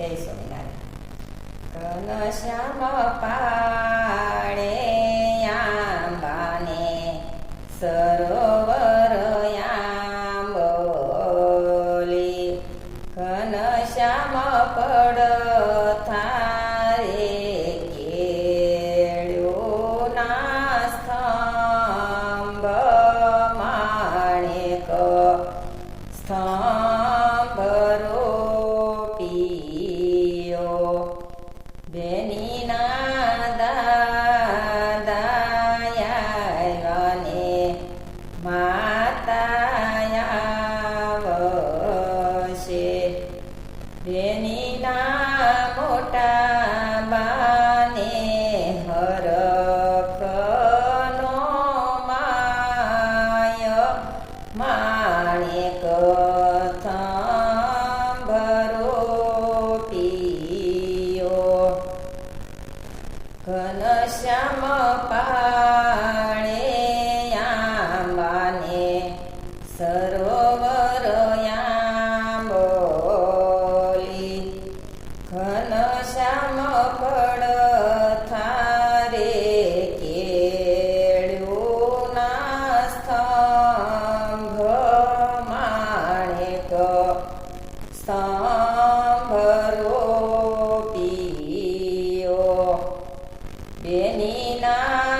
જય સ્વામિનારાયણ. ઘન શ્યામ પાડે આંબાને સરોવર આંબોલી ઘન પડ બેનીના દાદાયા ને માતાયા વશે બેનીના મોટા બાને હરખનો માય મા ઘનશ્યામ પાણે આંબાને સરોવર યાંબોલી ઘનશ્યામ પડ થારે કેળું ના સ્તંભ માણેક સ્તંભરો બેનીના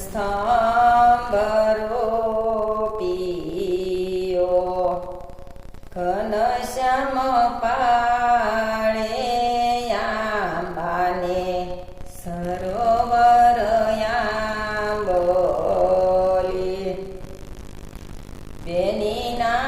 સ્તંભરો પીયો ઘનશ્યામ પાળે આંબાને સરોવર બોલી બેનીના વીરાયાને